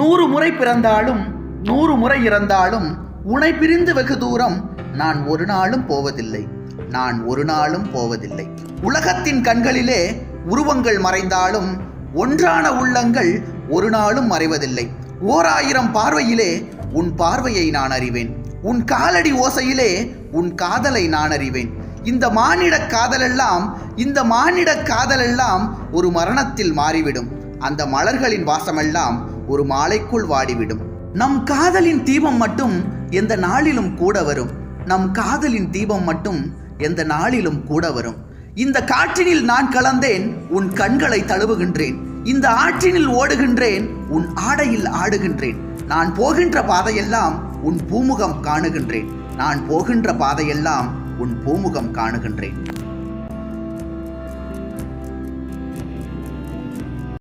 நூறு முறை பிறந்தாலும் நூறு முறை இறந்தாலும் உனை பிரிந்து வெகு தூரம் நான் ஒரு நாளும் போவதில்லை. நான் ஒரு நாளும் போவதில்லை. உலகத்தின் கண்களிலே உருவங்கள் மறைந்தாலும் ஒன்றான உள்ளங்கள் ஒரு நாளும் மறைவதில்லை. ஓர் ஆயிரம் பார்வையிலே உன் பார்வையை நான் அறிவேன். உன் காலடி ஓசையிலே உன் காதலை நான் அறிவேன். இந்த மானிட காதலெல்லாம் இந்த மானிட காதலெல்லாம் ஒரு மரணத்தில் மாறிவிடும். அந்த மலர்களின் வாசமெல்லாம் ஒரு மாலைக்குள் வாடிவிடும். நம் காதலின் தீபம் மட்டும் எந்த நாளிலும் கூட வரும். நம் காதலின் தீபம் மட்டும் எந்த நாளிலும் கூட வரும். இந்த காற்றினில் நான் கலந்தேன் உன் கண்களை தழுவுகின்றேன். இந்த ஆற்றினில் ஓடுகின்றேன் உன் ஆடையில் ஆடுகின்றேன். நான் போகின்ற பாதையெல்லாம் உன் பூமுகம் காணுகின்றேன். நான் போகின்ற பாதையெல்லாம் உன் பூமுகம் காணுகின்றேன்.